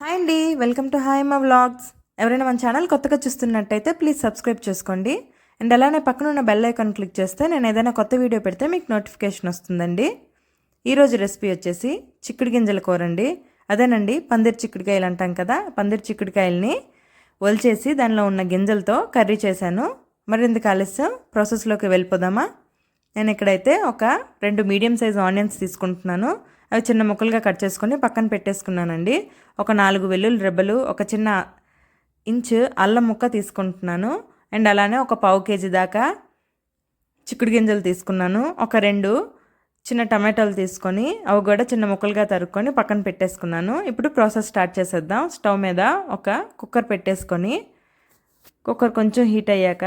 Hi అండి. Welcome to hi మా vlogs. ఎవరైనా మన ఛానల్ కొత్తగా చూస్తున్నట్టయితే ప్లీజ్ సబ్స్క్రైబ్ చేసుకోండి. అండ్ అలానే పక్కన ఉన్న బెల్ ఐకాన్ క్లిక్ చేస్తే నేను ఏదైనా కొత్త వీడియో పెడితే మీకు నోటిఫికేషన్ వస్తుందండి. ఈరోజు రెసిపీ వచ్చేసి చిక్కుడు గింజల కూర అండి. అదేనండి పందిరి చిక్కుడుకాయలు అంటాం కదా పందిరి చిక్కుడుకాయలని ఒలిచేసి దానిలో ఉన్న గింజలతో కర్రీ చేశాను. మరింత ఆలస్యం ప్రాసెస్లోకి వెళ్ళిపోదామా? నేను ఇక్కడైతే ఒక రెండు మీడియం సైజ్ ఆనియన్స్ తీసుకుంటున్నాను. అవి చిన్న ముక్కలుగా కట్ చేసుకొని పక్కన పెట్టేసుకున్నానండి. ఒక నాలుగు వెల్లుల్లి రెబ్బలు ఒక చిన్న ఇంచు అల్లం ముక్క తీసుకుంటున్నాను. అండ్ అలానే ఒక పావు కేజీ దాకా చిక్కుడు గింజలు తీసుకున్నాను. ఒక రెండు చిన్న టమాటాలు తీసుకొని అవి కూడా చిన్న ముక్కలుగా తరుక్కొని పక్కన పెట్టేసుకున్నాను. ఇప్పుడు ప్రాసెస్ స్టార్ట్ చేసేద్దాం. స్టవ్ మీద ఒక కుక్కర్ పెట్టేసుకొని కుక్కర్ కొంచెం హీట్ అయ్యాక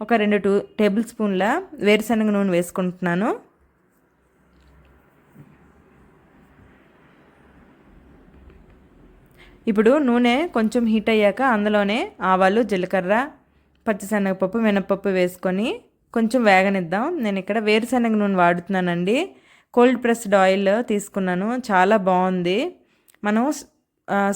ఒక రెండు టూ టేబుల్ స్పూన్ల వేరుశనగ నూనె వేసుకుంటున్నాను. ఇప్పుడు నూనె కొంచెం హీట్ అయ్యాక అందులోనే ఆవాలు జీలకర్ర పచ్చిశనగపప్పు మినపప్పు వేసుకొని కొంచెం వేగనిద్దాం. నేను ఇక్కడ వేరుశనగ నూనె వాడుతున్నానండి. కోల్డ్ ప్రెస్డ్ ఆయిల్ తీసుకున్నాను. చాలా బాగుంది. మనం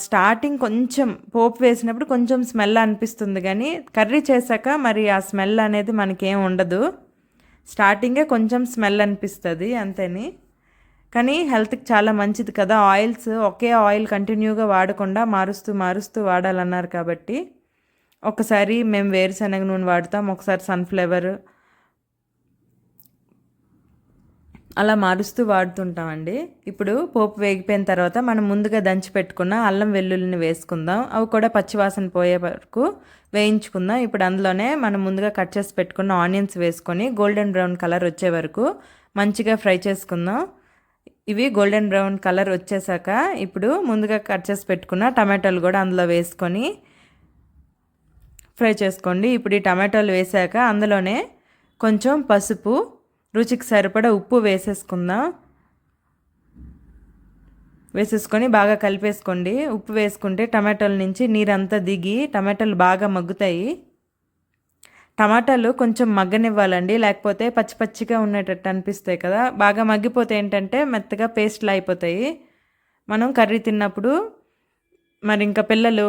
స్టార్టింగ్ కొంచెం పోపు వేసినప్పుడు కొంచెం స్మెల్ అనిపిస్తుంది కానీ కర్రీ చేశాక మరి ఆ స్మెల్ అనేది మనకేం ఉండదు. స్టార్టింగే కొంచెం స్మెల్ అనిపిస్తుంది అంతేని. కానీ హెల్త్కి చాలా మంచిది కదా. ఆయిల్స్ ఒకే ఆయిల్ కంటిన్యూగా వాడకుండా మారుస్తూ మారుస్తూ వాడాలన్నారు కాబట్టి ఒకసారి మేము వేరుశనగ నూనె వాడతాం. ఒకసారి సన్ఫ్లవర్ అలా మారుస్తూ వాడుతుంటామండి. ఇప్పుడు పోపు వేగిపోయిన తర్వాత మనం ముందుగా దంచి పెట్టుకున్న అల్లం వెల్లుల్లిని వేసుకుందాం. అవి కూడా పచ్చివాసన పోయే వరకు వేయించుకుందాం. ఇప్పుడు అందులోనే మనం ముందుగా కట్ చేసి పెట్టుకున్న ఆనియన్స్ వేసుకొని గోల్డెన్ బ్రౌన్ కలర్ వచ్చే వరకు మంచిగా ఫ్రై చేసుకుందాం. ఇవి గోల్డెన్ బ్రౌన్ కలర్ వచ్చేసాక ఇప్పుడు ముందుగా కట్ చేసి పెట్టుకున్న టమాటాలు కూడా అందులో వేసుకొని ఫ్రై చేసుకోండి. ఇప్పుడు ఈ టమాటాలు వేసాక అందులోనే కొంచెం పసుపు రుచికి సరిపడా ఉప్పు వేసేసుకుందాం. వేసేసుకొని బాగా కలిపేసుకోండి. ఉప్పు వేసుకుంటే టమాటోల నుంచి నీరంతా దిగి టమాటాలు బాగా మగ్గుతాయి. టమాటాలు కొంచెం మగ్గనివ్వాలండి లేకపోతే పచ్చి పచ్చిగా ఉండేటట్టు అనిపిస్తాయి కదా. బాగా మగ్గిపోతే ఏంటంటే మెత్తగా పేస్ట్లు అయిపోతాయి. మనం కర్రీ తిన్నప్పుడు మరి ఇంకా పిల్లలు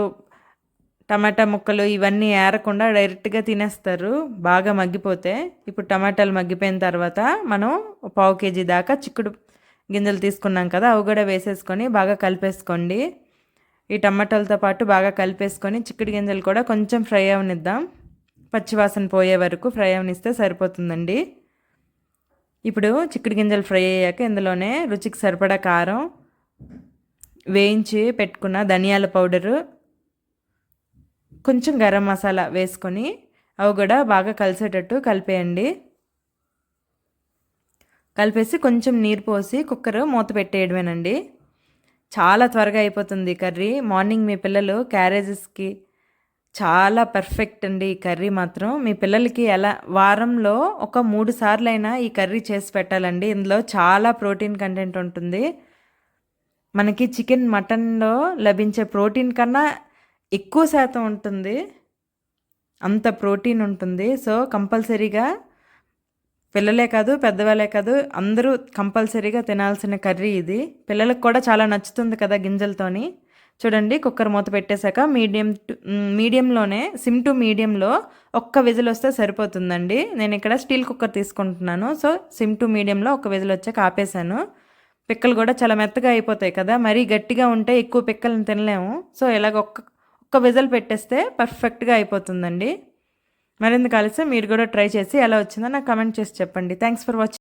టమాటా ముక్కలు ఇవన్నీ ఏరకుండా డైరెక్ట్గా తినేస్తారు బాగా మగ్గిపోతే. ఇప్పుడు టమాటాలు మగ్గిపోయిన తర్వాత మనం పావు కేజీ దాకా చిక్కుడు గింజలు తీసుకున్నాం కదా అవి కూడా వేసేసుకొని బాగా కలిపేసుకోండి. ఈ టమాటాలతో పాటు బాగా కలిపేసుకొని చిక్కుడు గింజలు కూడా కొంచెం ఫ్రై అవనిద్దాం. పచ్చివాసన పోయే వరకు ఫ్రై అవనిస్తే సరిపోతుందండి. ఇప్పుడు చిక్కుడు గింజలు ఫ్రై అయ్యాక ఇందులోనే రుచికి సరిపడా కారం వేయించి పెట్టుకున్న ధనియాల పౌడరు కొంచెం గరం మసాలా వేసుకొని అవి కూడా బాగా కలిసేటట్టు కలిపేయండి. కలిపేసి కొంచెం నీరు పోసి కుక్కర్ మూత పెట్టేయడమేనండి. చాలా త్వరగా అయిపోతుంది కర్రీ. మార్నింగ్ మీ పిల్లలు క్యారేజెస్కి చాలా పర్ఫెక్ట్ అండి ఈ కర్రీ మాత్రం. మీ పిల్లలకి ఎలా వారంలో ఒక మూడు సార్లైనా ఈ కర్రీ చేసి పెట్టాలండి. ఇందులో చాలా ప్రోటీన్ కంటెంట్ ఉంటుంది. మనకి చికెన్ మటన్లో లభించే ప్రోటీన్ కన్నా ఎక్కువ శాతం ఉంటుంది. అంత ప్రోటీన్ ఉంటుంది. సో కంపల్సరీగా పిల్లలే కాదు పెద్దవాళ్ళే కాదు అందరూ కంపల్సరీగా తినాల్సిన కర్రీ ఇది. పిల్లలకు కూడా చాలా నచ్చుతుంది కదా గింజలతోని. చూడండి కుక్కర్ మూత పెట్టేశాక మీడియం టు మీడియంలోనే సిమ్ టు మీడియంలో ఒక్క విజిల్ వస్తే సరిపోతుందండి. నేను ఇక్కడ స్టీల్ కుక్కర్ తీసుకుంటున్నాను. సో సిమ్ టు మీడియంలో ఒక విజిల్ వచ్చాక ఆపేశాను. పిక్కలు కూడా చాలా మెత్తగా అయిపోతాయి కదా మరీ గట్టిగా ఉంటే ఎక్కువ పిక్కలను తినలేము. సో ఇలాగ ఒక్క ఒక్క విజిల్ పెట్టేస్తే పర్ఫెక్ట్గా అయిపోతుందండి. మరింత కలిసి మీరు కూడా ట్రై చేసి ఎలా వచ్చిందో నాకు కమెంట్ చేసి చెప్పండి. Thanks for watching